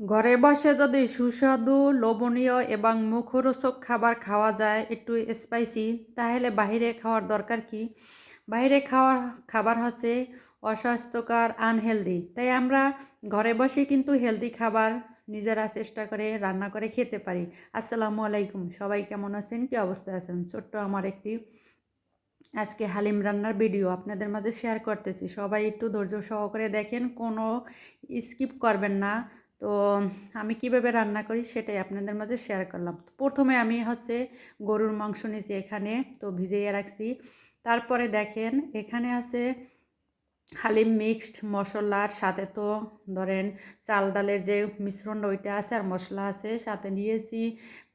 ঘরে বসে যদি সুস্বাদু, লোভনীয় এবং মুখরোচক খাবার খাওয়া যায় একটু স্পাইসি তাহলে বাইরে খাওয়ার দরকার কি? বাইরে খাওয়া খাবার হচ্ছে অস্বাস্থ্যকর আনহেলদি তাই আমরা ঘরে বসে কিন্তু হেলদি খাবার নিজেরা চেষ্টা করে রান্না করে খেতে পারি। আসসালামু আলাইকুম, সবাই কেমন আছেন? কি অবস্থায় আছেন? ছোট্ট আমার একটি আজকে হালিম রান্নার ভিডিও আপনাদের মাঝে শেয়ার করতেছি। সবাই একটু ধৈর্য সহকারে দেখেন, কোনো স্কিপ করবেন না। তো আমি কীভাবে রান্না করি সেটাই আপনাদের মাঝে শেয়ার করলাম। প্রথমে আমি হচ্ছে গরুর মাংস নিয়েছি এখানে, তো ভিজিয়ে রাখছি। তারপরে দেখেন এখানে আছে খালি মিক্সড মশলার সাথে তো ধরেন চাল ডালের যে মিশ্রণ ওইটা আছে আর মশলা আছে, সাথে নিয়েছি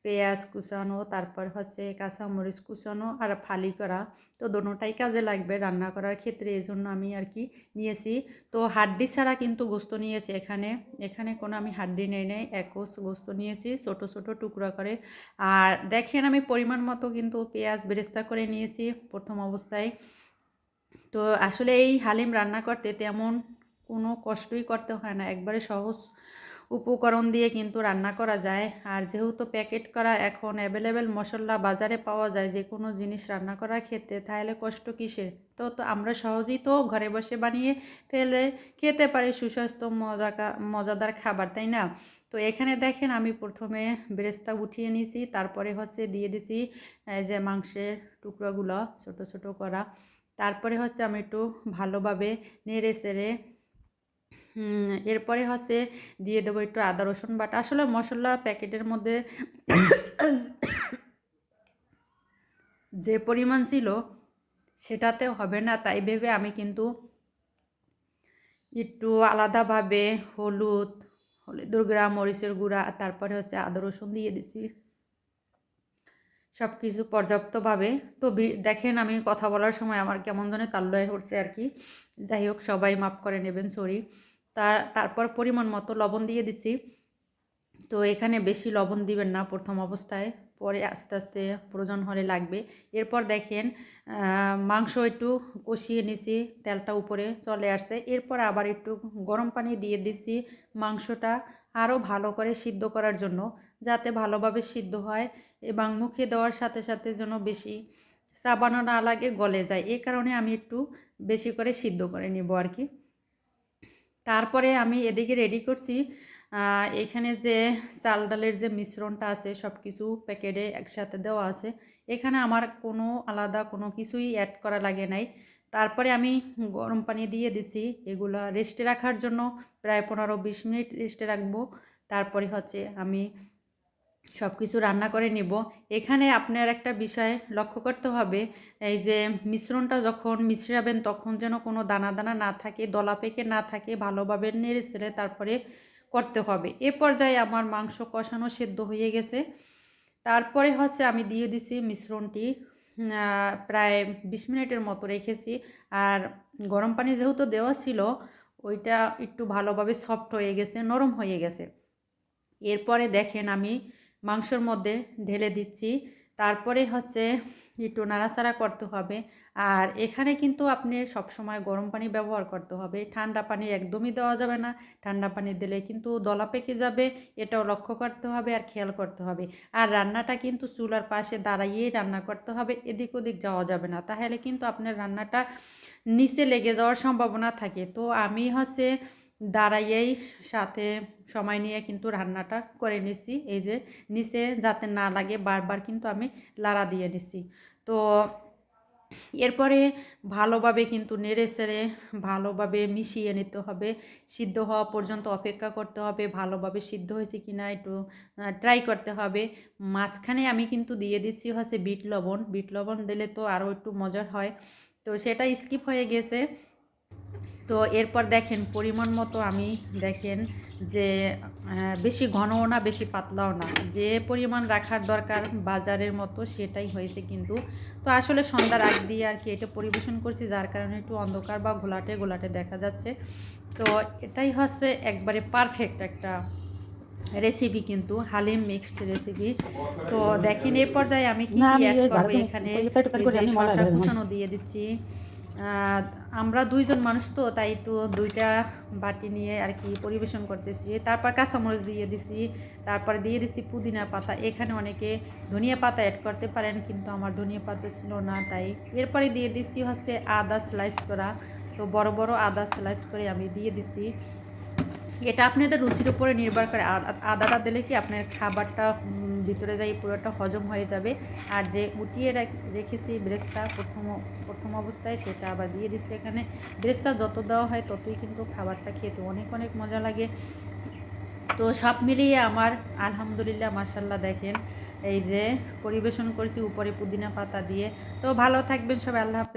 পেঁয়াজ কুচানো, তারপর হচ্ছে কাঁচামরিচ কুচানো আর ফালি করা। তো দোনোটাই কাজে লাগবে রান্না করার ক্ষেত্রে এই জন্য আমি আর কি নিয়েছি। তো হাড্ডি ছাড়া কিন্তু গোস্ত নিয়েছি এখানে। এখানে কোনো আমি হাড্ডি নেই নেই একোস গোস্ত নিয়েছি, ছোট ছোট টুকরা করে। আর দেখেন আমি পরিমাণ মতো কিন্তু পেঁয়াজ বেরেস্তা করে নিয়েছি প্রথম অবস্থায়। তো আসলে এই হালিম রান্না করতে তেমন কোনো কষ্টই করতে হয় না, একবারে সহজ উপকরণ দিয়ে কিন্তু রান্না করা যায়। আর যেহেতু প্যাকেট করা, এখন অ্যাভেলেবেল মশলা বাজারে পাওয়া যায় যে কোনো জিনিস রান্না করার ক্ষেত্রে, তাহলে কষ্ট কিসের? তো তো আমরা সহজেই তো ঘরে বসে বানিয়ে ফেলে খেতে পারি সুস্বাস্থ্য মজা মজাদার খাবার, তাই না? তো এখানে দেখেন আমি প্রথমে বেরেস্তা উঠিয়ে নিয়েছি, তারপরে হচ্ছে দিয়ে দিছি যে মাংসের টুকরোগুলো ছোট ছোট করা। তারপরে হচ্ছে আমি একটু ভালোভাবে নেড়ে চেড়ে এরপরে হচ্ছে দিয়ে দেবো একটু আদা, রসুন বাটা। আসলে মশলা প্যাকেটের মধ্যে যে পরিমাণ ছিল সেটাতে হবে না, তাই ভেবে আমি কিন্তু একটু আলাদাভাবে হলুদ হলুদের গুঁড়া, মরিচের গুঁড়া, তারপরে হচ্ছে আদা, রসুন দিয়ে দিছি। সব কিছু পর্যাপ্তভাবে। তো দেখেন আমি কথা বলার সময় আমার কেমন ধরনের তাল্লয় হচ্ছে আর কি। যাই হোক, সবাই মাফ করে নেবেন সরি তার তারপর পরিমাণ মতো লবণ দিয়ে দিছি। তো এখানে বেশি লবণ দিবেন না প্রথম অবস্থায়। পরে আস্তে আস্তে প্রয়োজন হলে লাগবে। এরপর দেখেন মাংস একটু কষিয়ে নিছি, তেলটা উপরে চলে আসছে। এরপর আবার একটু গরম পানি দিয়ে দিছি মাংসটা আরও ভালো করে সিদ্ধ করার জন্য, যাতে ভালোভাবে সিদ্ধ হয়। এবং মুখে দেওয়ার সাথে সাথে যেন বেশি চাবানো না লাগে, গলে যায়। এই কারণে আমি একটু বেশি করে সিদ্ধ করে নিব আর কি। তারপরে আমি এদিকে রেডি করছি। এখানে যে চাল ডালের যে মিশ্রণটা আছে সব কিছু প্যাকেটে একসাথে দেওয়া আছে। এখানে আমার কোনো আলাদা কোনো কিছুই অ্যাড করা লাগে নাই। তারপরে আমি গরম পানি দিয়ে দিছি। এগুলো রেস্টে রাখার জন্য প্রায় পনেরো বিশ মিনিট রেস্টে রাখব। তারপরে হচ্ছে আমি সব কিছু রান্না করে নিব। এখানে আপনার একটা বিষয় লক্ষ্য করতে হবে, এই যে মিশ্রণটা যখন মিশ্রাবেন তখন যেন কোনো দানা দানা না থাকে, দলা পেকে না থাকে, ভালোভাবে নেড়ে ছেড়ে তারপরে করতে হবে। এ পর্যায়ে আমার মাংস কষানো সেদ্ধ হয়ে গেছে। তারপরে হচ্ছে আমি দিয়ে দিছি মিশ্রণটি প্রায় বিশ মিনিটের মতো রেখেছি। আর গরম পানি যেহেতু দেওয়া ছিল, ওইটা একটু ভালোভাবে সফট হয়ে গেছে, নরম হয়ে গেছে। এরপরে দেখেন আমি মাংসর মধ্যে ঢেলে দিচ্ছি। তারপরে হচ্ছে একটু নাড়াচাড়া করতে হবে। আর এখানে কিন্তু আপনি সবসময় গরম পানি ব্যবহার করতে হবে। ঠান্ডা পানি একদমই দেওয়া যাবে না। ঠান্ডা পানি দিলে কিন্তু দলা পেকে যাবে। এটাও লক্ষ্য করতে হবে আর খেয়াল করতে হবে। আর রান্নাটা কিন্তু চুলার পাশে দাঁড়াইয়েই রান্না করতে হবে। এদিক ওদিক যাওয়া যাবে না। তাহলে কিন্তু আপনার রান্নাটা নিচে লেগে যাওয়ার সম্ভাবনা থাকে। তো আমি হচ্ছে দাঁড়াইয়েই সাথে সময় নিয়ে কিন্তু রান্নাটা করে নিছি। এই যে নিচে যাতে না লাগে বারবার কিন্তু আমি লাড়া দিয়ে নিছি। তো এরপরে ভালোভাবে কিন্তু নেড়ে সেড়ে ভালোভাবে মিশিয়ে নিতে হবে। সিদ্ধ হওয়া পর্যন্ত অপেক্ষা করতে হবে, ভালোভাবে সিদ্ধ হয়েছে কি না একটু ট্রাই করতে হবে। মাঝখানে আমি কিন্তু দিয়ে দিচ্ছি হচ্ছে বিট লবণ। বিট লবণ দিলে তো আরও একটু মজার হয়। তো সেটা স্কিপ হয়ে গেছে। তো এরপর দেখেন পরিমাণ মতো আমি দেখেন যে বেশি ঘনও না বেশি পাতলাও না। যে পরিমাণ রাখার দরকার বাজারের মতো সেটাই হয়েছে কিন্তু। তো আসলে সন্ধ্যার আগ দিয়ে আর কি এটা পরিবেশন করছি যার কারণে একটু অন্ধকার বা ঘোলাটে ঘোলাটে দেখা যাচ্ছে। তো এটাই হচ্ছে একবারে পারফেক্ট একটা রেসিপি কিন্তু হালিম মিক্সড রেসিপি তো দেখেন এই পর্যায়ে আমি কি অ্যাড করব? এখানে কুচানো দিয়ে দিচ্ছি। আমরা দুইজন মানুষ তো, তাই একটু দুইটা বাটি নিয়ে আর কি পরিবেশন করতেছি। তারপর কাঁচামরিচ দিয়ে দিছি, তারপর দিয়ে দিছি পুদিনা পাতা। এখানে অনেকে ধনিয়া পাতা অ্যাড করতে পারেন, কিন্তু আমার ধনিয়া পাতা ছিল না, তাই। এরপরে দিয়ে দিছি হচ্ছে আদা স্লাইস করা। তো বড় বড় আদা স্লাইস করে আমি দিয়ে দিচ্ছি এটা আপনাদের রুচির উপরে নির্ভর করে। আদাটা দিলে কি আপনার খাবারটা ভিতরে যাই পুরোটা হজম হয়ে যাবে। আর যে উঠিয়ে রেখেছি ব্রেস্তা, প্রথম প্রথম অবস্থায় সেটা আবার দিয়ে দিচ্ছি এখানে। ব্রেস্তা যত দেওয়া হয় ততই কিন্তু খাবারটা খেতে অনেক অনেক মজা লাগে। তো সব মিলিয়ে আমার, আলহামদুলিল্লাহ মাসাল্লাহ দেখেন। এই যে পরিবেশন করছি উপরে পুদিনা পাতা দিয়ে। তো ভালো থাকবেন সবাই, আল্লাহ।